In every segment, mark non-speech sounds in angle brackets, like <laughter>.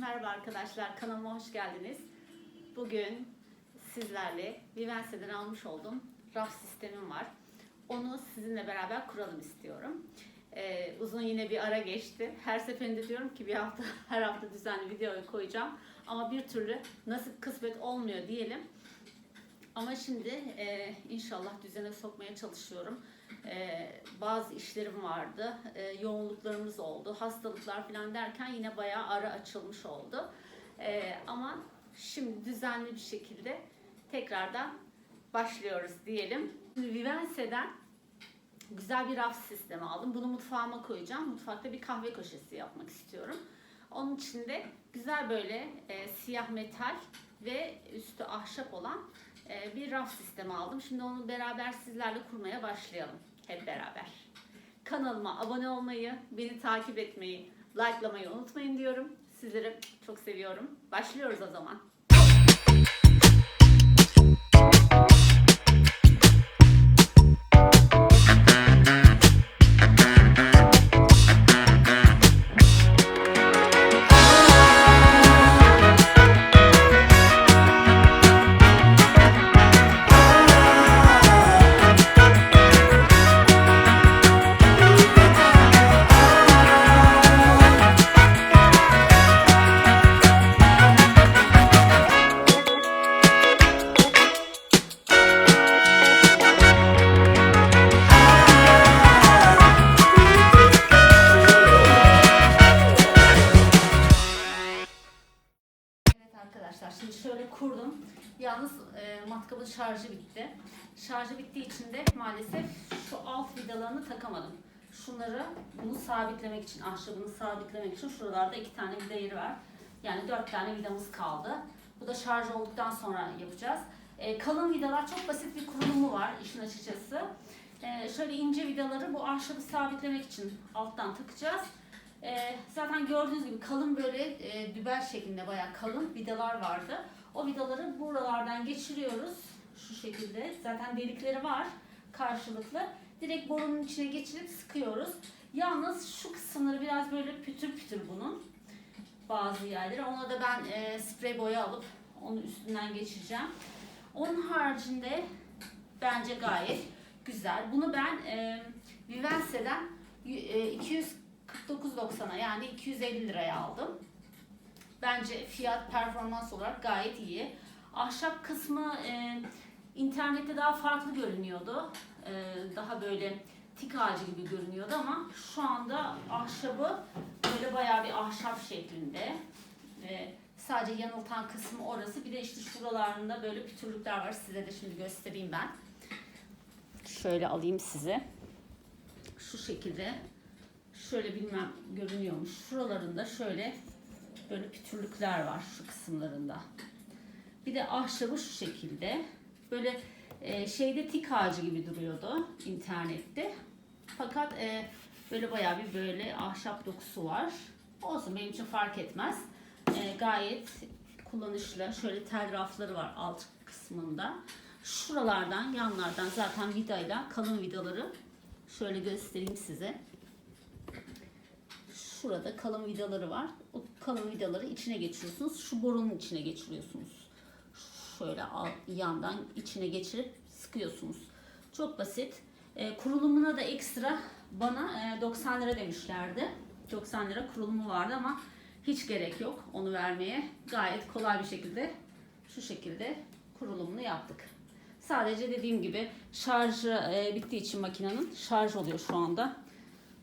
Merhaba arkadaşlar, kanalıma hoş geldiniz. Bugün sizlerle Vivense'den almış olduğum raf sistemim var. Onu sizinle beraber kuralım istiyorum. Ee, uzun yine bir ara geçti. Her seferinde diyorum ki bir hafta, <laughs> her hafta düzenli video koyacağım. Ama bir türlü nasip kısmet olmuyor diyelim. Ama şimdi e, inşallah düzene sokmaya çalışıyorum. E, bazı işlerim vardı, e, yoğunluklarımız oldu, hastalıklar falan derken yine bayağı ara açılmış oldu. E, ama şimdi düzenli bir şekilde tekrardan başlıyoruz diyelim. Vivense'den güzel bir raf sistemi aldım. Bunu mutfağıma koyacağım. Mutfakta bir kahve köşesi yapmak istiyorum. Onun için de güzel böyle e, siyah metal ve üstü ahşap olan bir raf sistemi aldım. Şimdi onu beraber sizlerle kurmaya başlayalım. Hep beraber. Kanalıma abone olmayı, beni takip etmeyi, likelamayı unutmayın diyorum. Sizleri çok seviyorum. Başlıyoruz o zaman. Yalnız e, matkabın şarjı bitti. Şarjı bittiği için de maalesef şu alt vidalarını takamadım. Şunları bunu sabitlemek için, ahşabını sabitlemek için şuralarda iki tane vida yeri var. Yani dört tane vidamız kaldı. Bu da şarj olduktan sonra yapacağız. E, kalın vidalar çok basit bir kurulumu var işin açıkçası. E, şöyle ince vidaları bu ahşabı sabitlemek için alttan takacağız. Ee, zaten gördüğünüz gibi kalın böyle e, dübel şeklinde bayağı kalın vidalar vardı. O vidaları buralardan geçiriyoruz şu şekilde. Zaten delikleri var karşılıklı. Direkt borunun içine geçirip sıkıyoruz. Yalnız şu kısımları biraz böyle pütür pütür bunun bazı yerleri. Ona da ben e, sprey boya alıp onun üstünden geçireceğim. Onun haricinde bence gayet güzel. Bunu ben e, Vivense'den e, 249.90'a yani 250 liraya aldım. Bence fiyat performans olarak gayet iyi. Ahşap kısmı e, internette daha farklı görünüyordu. E, daha böyle tik ağacı gibi görünüyordu ama şu anda ahşabı böyle bayağı bir ahşap şeklinde. E, sadece yanıltan kısmı orası. Bir de işte şuralarında böyle pütürlükler var. Size de şimdi göstereyim ben. Şöyle alayım size. Şu şekilde şöyle bilmem görünüyormuş. Şuralarında şöyle böyle pütürlükler var şu kısımlarında. Bir de ahşabı şu şekilde. Böyle e, şeyde tik ağacı gibi duruyordu internette. Fakat e, böyle bayağı bir böyle ahşap dokusu var. Olsun benim için fark etmez. E, gayet kullanışlı. Şöyle tel rafları var alt kısmında. Şuralardan yanlardan zaten vidayla kalın vidaları şöyle göstereyim size. Şurada kalın vidaları var. O kalın vidaları içine geçiriyorsunuz. Şu borunun içine geçiriyorsunuz. Şöyle yandan içine geçirip sıkıyorsunuz. Çok basit. E, kurulumuna da ekstra bana e, 90 lira demişlerdi. 90 lira kurulumu vardı ama hiç gerek yok onu vermeye. Gayet kolay bir şekilde şu şekilde kurulumunu yaptık. Sadece dediğim gibi şarjı e, bittiği için makinenin şarj oluyor şu anda.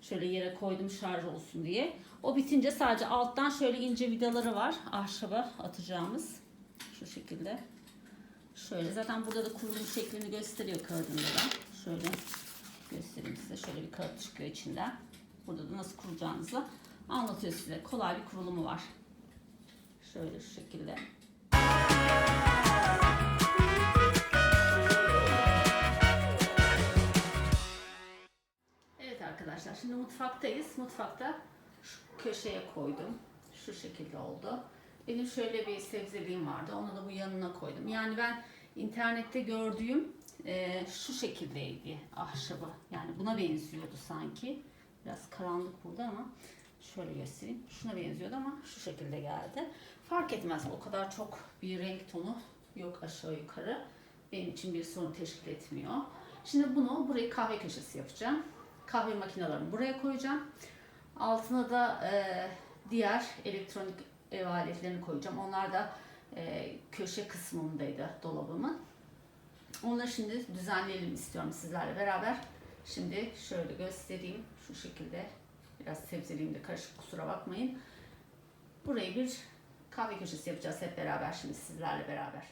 Şöyle yere koydum şarj olsun diye. O bitince sadece alttan şöyle ince vidaları var. Ahşaba atacağımız. Şu şekilde. Şöyle zaten burada da kurulum şeklini gösteriyor kağıdında da. Şöyle göstereyim size. Şöyle bir kağıt çıkıyor içinden. Burada da nasıl kuracağınızı anlatıyor size. Kolay bir kurulumu var. Şöyle şu şekilde. Arkadaşlar şimdi mutfaktayız. Mutfakta şu köşeye koydum. Şu şekilde oldu. Benim şöyle bir sebzeliğim vardı. Onu da bu yanına koydum. Yani ben internette gördüğüm e, şu şekildeydi ahşabı. Yani buna benziyordu sanki. Biraz karanlık burada ama Şöyle göstereyim. Şuna benziyordu ama şu şekilde geldi. Fark etmez. O kadar çok bir renk tonu yok aşağı yukarı. Benim için bir sorun teşkil etmiyor. Şimdi bunu burayı kahve köşesi yapacağım. Kahve makinelerini buraya koyacağım. Altına da e, diğer elektronik ev aletlerini koyacağım. Onlar da e, köşe kısmındaydı dolabımın. Onları şimdi düzenleyelim istiyorum sizlerle beraber. Şimdi şöyle göstereyim. Şu şekilde biraz sebzeliyim de karışık kusura bakmayın. Burayı bir kahve köşesi yapacağız hep beraber şimdi sizlerle beraber.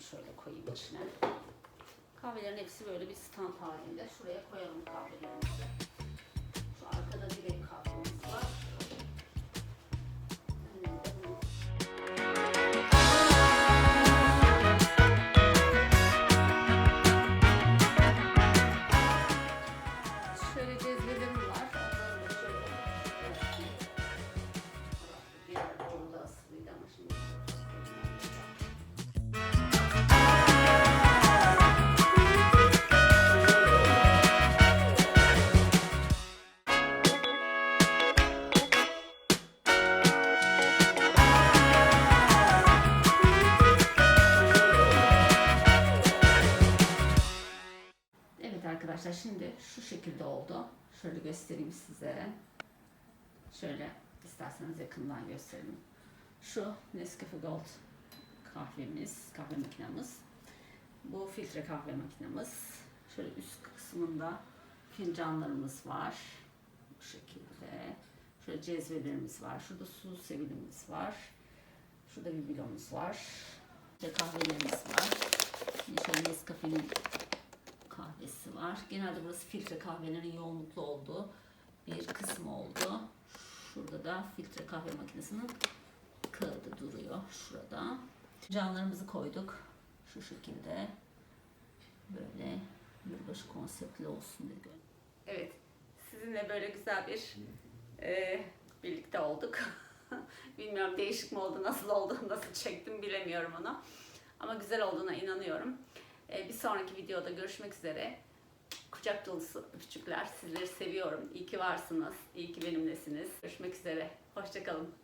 Şöyle koyayım içine. Kahvelerin hepsi böyle bir stand halinde. Şuraya koyalım kahvelerimizi. Şöyle göstereyim size. Şöyle isterseniz yakından gösterelim. Şu Nescafe Gold kahvemiz, kahve makinamız. Bu filtre kahve makinamız. Şöyle üst kısmında fincanlarımız var. Bu şekilde. Şöyle cezvelerimiz var. Şurada su sevilimiz var. Şurada bir bilomuz var. İşte kahvelerimiz var. Şöyle Nescafe'nin kahvesi var. Genelde burası filtre kahvelerin yoğunluklu olduğu bir kısım oldu. Şurada da filtre kahve makinesinin kağıdı duruyor şurada. Canlarımızı koyduk. Şu şekilde böyle yılbaşı konseptli olsun dedik. Evet, sizinle böyle güzel bir e, birlikte olduk. <laughs> Bilmiyorum değişik mi oldu, nasıl oldu, <laughs> nasıl çektim bilemiyorum onu. Ama güzel olduğuna inanıyorum. Ee, Bir sonraki videoda görüşmek üzere. Kucak dolusu öpücükler. Sizleri seviyorum. İyi ki varsınız. İyi ki benimlesiniz. Görüşmek üzere. Hoşçakalın.